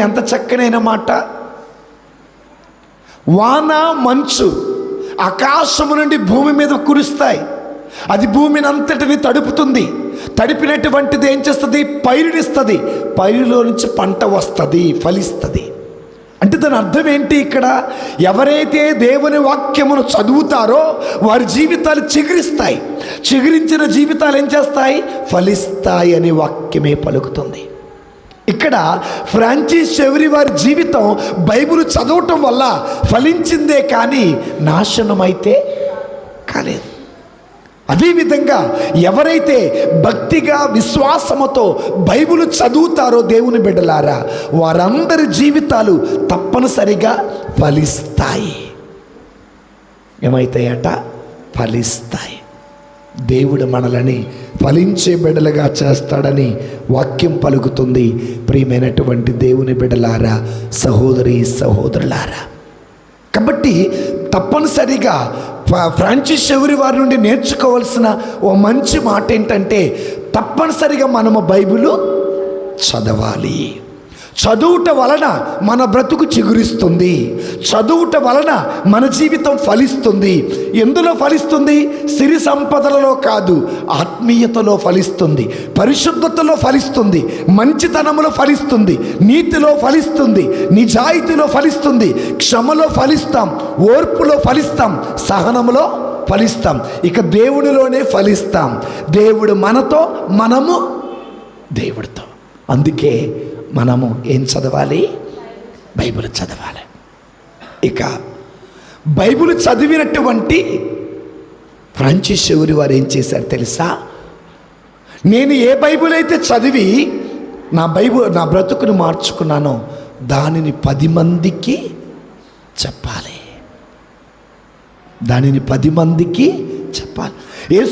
ఎంత చక్కనైన మాట. వాన మంచు ఆకాశము నుండి భూమి మీద కురుస్తాయి. అది భూమిని అంతటిని తడుపుతుంది. తడిపినటువంటిది ఏం చేస్తుంది? పైరునిస్తుంది. పైరులో నుంచి పంట వస్తుంది ఫలిస్తుంది. అంటే దాని అర్థం ఏంటి ఇక్కడ? ఎవరైతే దేవుని వాక్యమును చదువుతారో వారి జీవితాలు చిగురిస్తాయి. చిగురించిన జీవితాలు ఏం చేస్తాయి? ఫలిస్తాయి అనే వాక్యమే పలుకుతుంది. ఇక్కడ ఫ్రాంచైజ్ చెవరి వారి జీవితం బైబిల్ చదవటం వల్ల ఫలించిందే కానీ నాశనమైతే కాలేదు. అదేవిధంగా ఎవరైతే భక్తిగా విశ్వాసముతో బైబిల్ చదువుతారో దేవుని బిడ్డలారా వారందరి జీవితాలు తప్పనిసరిగా ఫలిస్తాయి. ఏమైతాయట? ఫలిస్తాయి. దేవుడు మనలని ఫలించే బిడలుగా చేస్తాడని వాక్యం పలుకుతుంది. ప్రియమైనటువంటి దేవుని బిడలారా సహోదరి సహోదరులారా. కాబట్టి తప్పనిసరిగా ఫ- ఫ్రాన్సిస్ ఎవరి వారి నుండి నేర్చుకోవాల్సిన ఓ మంచి మాట ఏంటంటే తప్పనిసరిగా మనము బైబిల్ చదవాలి. చదువుట వలన మన బ్రతుకు చిగురిస్తుంది. చదువుట వలన మన జీవితం ఫలిస్తుంది. ఎందులో ఫలిస్తుంది? సిరి సంపదలలో కాదు ఆత్మీయతలో ఫలిస్తుంది. పరిశుద్ధతలో ఫలిస్తుంది. మంచితనములో ఫలిస్తుంది. నీతిలో ఫలిస్తుంది. నిజాయితీలో ఫలిస్తుంది. క్షమలో ఫలిస్తాం. ఓర్పులో ఫలిస్తాం. సహనములో ఫలిస్తాం. ఇక దేవుడిలోనే ఫలిస్తాం. దేవుడు మనతో మనము దేవుడితో. అందుకే మనము ఏం చదవాలి? బైబిల్ చదవాలి. ఇక బైబిల్ చదివినటువంటి ఫ్రాన్సిస్ ఎవరి వారు ఏం చేశారు తెలుసా? నేను ఏ బైబిల్ అయితే చదివి నా బైబుల్ నా బ్రతుకును మార్చుకున్నానో దానిని పది మందికి చెప్పాలి. దానిని పది మందికి చెప్పాలి. యేసు